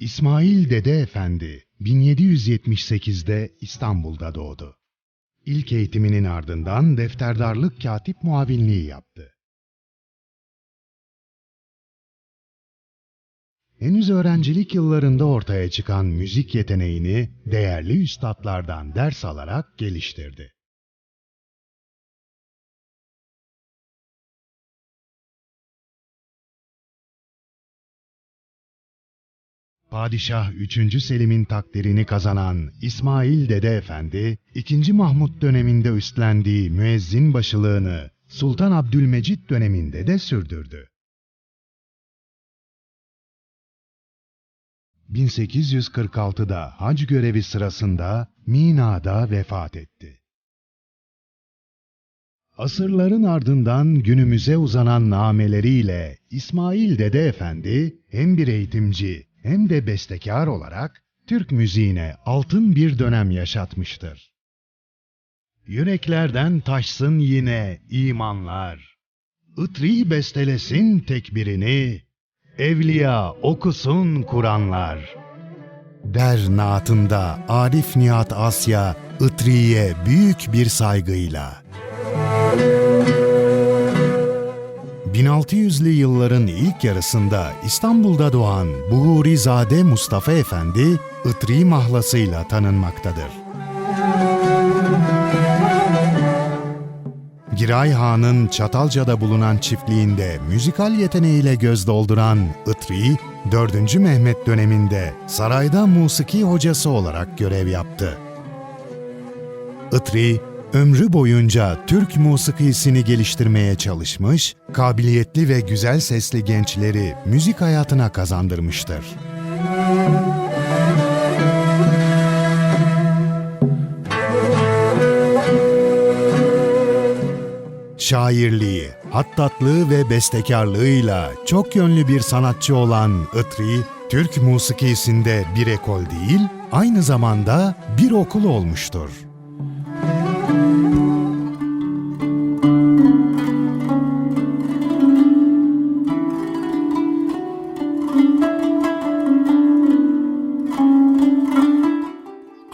İsmail Dede Efendi 1778'de İstanbul'da doğdu. İlk eğitiminin ardından defterdarlık katip muavinliği yaptı. Henüz öğrencilik yıllarında ortaya çıkan müzik yeteneğini değerli üstadlardan ders alarak geliştirdi. Padişah 3. Selim'in takdirini kazanan İsmail Dede Efendi, 2. Mahmut döneminde üstlendiği müezzin başılığını Sultan Abdülmecit döneminde de sürdürdü. 1846'da hac görevi sırasında Mina'da vefat etti. Asırların ardından günümüze uzanan nameleriyle İsmail Dede Efendi hem bir eğitimci hem de bestekar olarak Türk müziğine altın bir dönem yaşatmıştır. Yüreklerden taşsın yine imanlar, Itri bestelesin tekbirini, Evliya okusun Kur'anlar. Der naatında Arif Nihat Asya, Itri'ye büyük bir saygıyla. 1600'lü yılların ilk yarısında İstanbul'da doğan Buhurizade Mustafa Efendi, Itri mahlasıyla tanınmaktadır. Giray Han'ın Çatalca'da bulunan çiftliğinde müzikal yeteneğiyle göz dolduran Itri, 4. Mehmet döneminde sarayda musiki hocası olarak görev yaptı. Itri, ömrü boyunca Türk musikisini geliştirmeye çalışmış, kabiliyetli ve güzel sesli gençleri müzik hayatına kazandırmıştır. Şairliği, hattatlığı ve bestekarlığıyla çok yönlü bir sanatçı olan Itri, Türk musikisinde bir ekol değil, aynı zamanda bir okul olmuştur.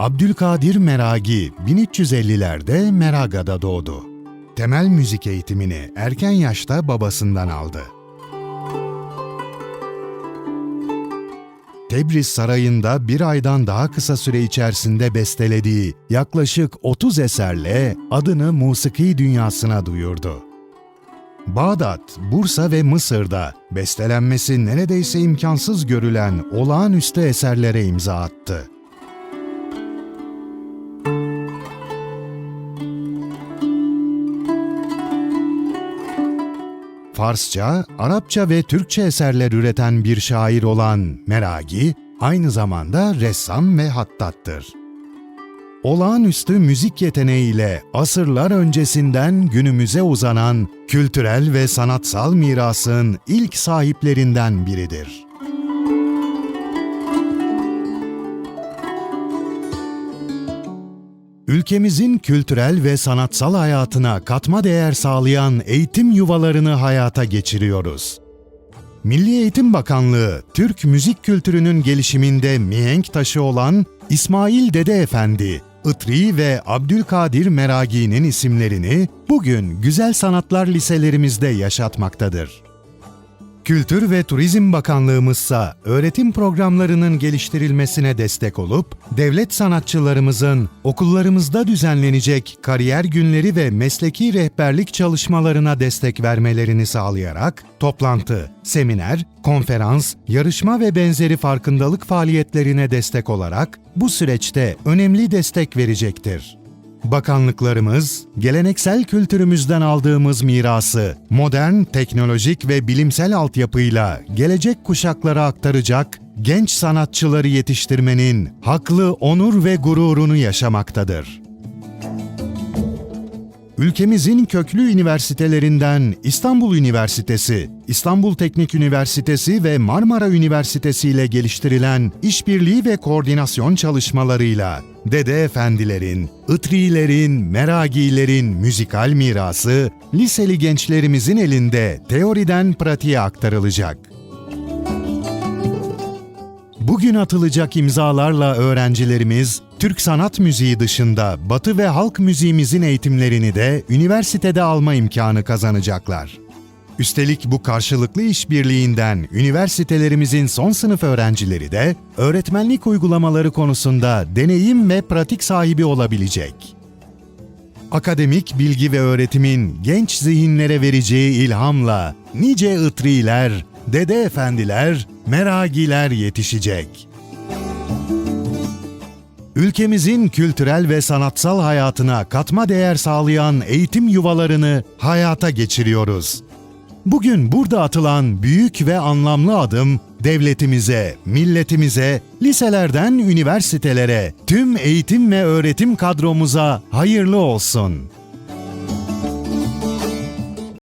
Abdülkadir Meragi 1350'lerde Meraga'da doğdu. Temel müzik eğitimini erken yaşta babasından aldı. Tebriz Sarayı'nda bir aydan daha kısa süre içerisinde bestelediği yaklaşık 30 eserle adını musiki dünyasına duyurdu. Bağdat, Bursa ve Mısır'da bestelenmesi neredeyse imkansız görülen olağanüstü eserlere imza attı. Farsça, Arapça ve Türkçe eserler üreten bir şair olan Meragi, aynı zamanda ressam ve hattattır. Olağanüstü müzik yeteneğiyle asırlar öncesinden günümüze uzanan kültürel ve sanatsal mirasın ilk sahiplerinden biridir. Ülkemizin kültürel ve sanatsal hayatına katma değer sağlayan eğitim yuvalarını hayata geçiriyoruz. Milli Eğitim Bakanlığı, Türk müzik kültürünün gelişiminde mihenk taşı olan İsmail Dede Efendi, Itri ve Abdülkadir Meragi'nin isimlerini bugün güzel sanatlar liselerimizde yaşatmaktadır. Kültür ve Turizm Bakanlığımızsa öğretim programlarının geliştirilmesine destek olup, devlet sanatçılarımızın okullarımızda düzenlenecek kariyer günleri ve mesleki rehberlik çalışmalarına destek vermelerini sağlayarak, toplantı, seminer, konferans, yarışma ve benzeri farkındalık faaliyetlerine destek olarak bu süreçte önemli destek verecektir. Bakanlıklarımız, geleneksel kültürümüzden aldığımız mirası modern, teknolojik ve bilimsel altyapıyla gelecek kuşaklara aktaracak genç sanatçıları yetiştirmenin haklı onur ve gururunu yaşamaktadır. Ülkemizin köklü üniversitelerinden İstanbul Üniversitesi, İstanbul Teknik Üniversitesi ve Marmara Üniversitesi ile geliştirilen işbirliği ve koordinasyon çalışmalarıyla Dede Efendilerin, Itrilerin, Meragilerin müzikal mirası liseli gençlerimizin elinde teoriden pratiğe aktarılacak. Bu Bugün atılacak imzalarla öğrencilerimiz Türk sanat müziği dışında Batı ve halk müziğimizin eğitimlerini de üniversitede alma imkanı kazanacaklar. Üstelik bu karşılıklı işbirliğinden üniversitelerimizin son sınıf öğrencileri de öğretmenlik uygulamaları konusunda deneyim ve pratik sahibi olabilecek. Akademik bilgi ve öğretimin genç zihinlere vereceği ilhamla nice ıtriler, dede efendiler, meragiler yetişecek. Ülkemizin kültürel ve sanatsal hayatına katma değer sağlayan eğitim yuvalarını hayata geçiriyoruz. Bugün burada atılan büyük ve anlamlı adım devletimize, milletimize, liselerden üniversitelere, tüm eğitim ve öğretim kadromuza hayırlı olsun.